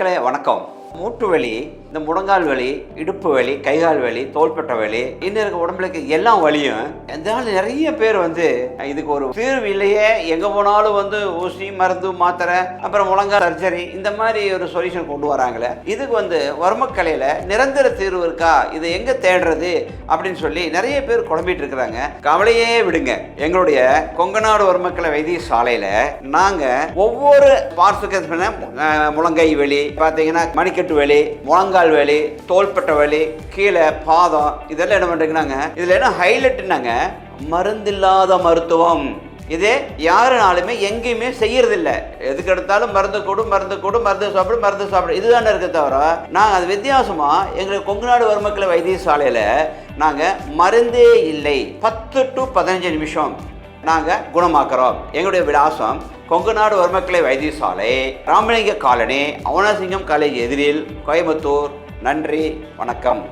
மக்களே வணக்கம். மூட்டுவலி இந்த முழங்கால் வலி இடுப்பு வலி கைகால் வலி தோள்பட்ட வலி இன்னும் இருக்க உடம்புல இருக்க எல்லா வலியும் இதனால நிறைய பேர் வந்து இதுக்கு ஒரு தீர்வு இல்லையே. எங்கே போனாலும் வந்து ஊசி மருந்து மாத்திரை அப்புறம் முழங்கால் சர்ஜரி இந்த மாதிரி ஒரு சொல்யூஷன் கொண்டு வராங்களே. இதுக்கு வந்து வர்மக்கலையில் நிரந்தர தீர்வு இருக்கா? இது எங்கே தேடுறது? அப்படின்னு சொல்லி நிறைய பேர் குழம்பிட்டு இருக்கிறாங்க. கவலையே விடுங்க. எங்களுடைய கொங்கநாடு வர்மக்கலை வைத்தியசாலையில நாங்கள் ஒவ்வொரு பார்ட்ஸுக்கு முழங்கை வலி பார்த்தீங்கன்னா மணிக்கட்டு வலி முழங்கால் வலி தோள்பட்ட வலி கீழே பாதம் இதெல்லாம் என்ன பண்ணுறீங்கன்னாங்க இதில் என்ன ஹைலைட்னாங்க? மருந்தில்லாத மருத்துவம். இதே யாருனாலுமே எங்கேயுமே செய்யறதில்ல. எதுக்கு எடுத்தாலும் மருந்து கொடு மருந்து கொடு மருந்து சாப்பிடு மருந்து சாப்பிடு. இதுதானே இருக்க தவிர நாங்கள் அது வித்தியாசமாக எங்களுக்கு கொங்குநாடு வர்மக்கலை வைத்தியசாலையில் நாங்கள் மருந்தே இல்லை. பத்து டு பதினஞ்சு நிமிஷம். நாங்கள் குணமாக்குறோம். எங்களுடைய விலாசம் கொங்குநாடு வர்மக்கலை வைத்தியசாலை ராமலிங்க காலனி அவனசிங்கம் காலேஜ் எதிரில் கோயம்புத்தூர். நன்றி வணக்கம்.